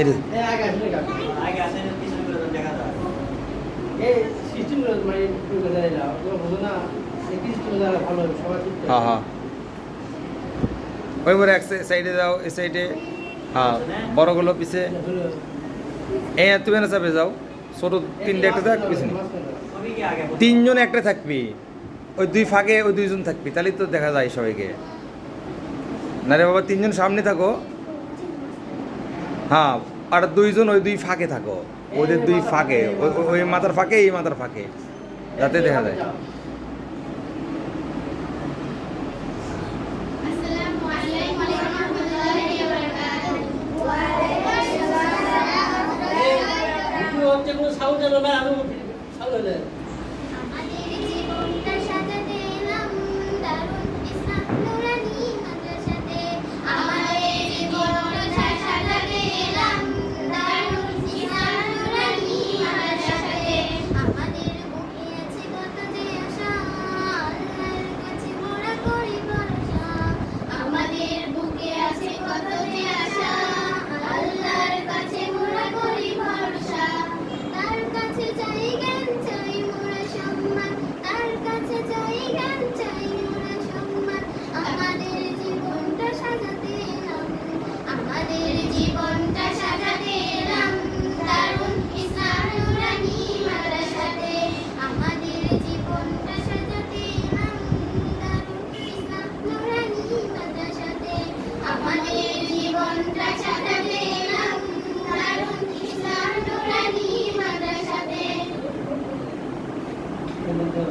এটা মানে হ্যাঁ হ্যাঁ। ওই এক সাইডে যাও এই সাইডে হ্যাঁ বড়গুলো পিছে। এই তুমি না চাপে যাও। ছোট তিনটে একটা থাক পিছনে তিনজন একটা থাকবি। ওই দুই ফাঁকে ওই দুইজন থাকবি। তাহলেই তো দেখা যায় সবাইকে। না রে বাবা তিনজন সামনে থাকো। হ্যাঁ আর দুইজন ওই দুই ফাঁকে থাকো। ওদের দুই ফাঁকে। ওই- মাথার ফাঁকে এই মাথার ফাঁকে। যাতে দেখা যায়। সাউন্ড আমি সাউন্ড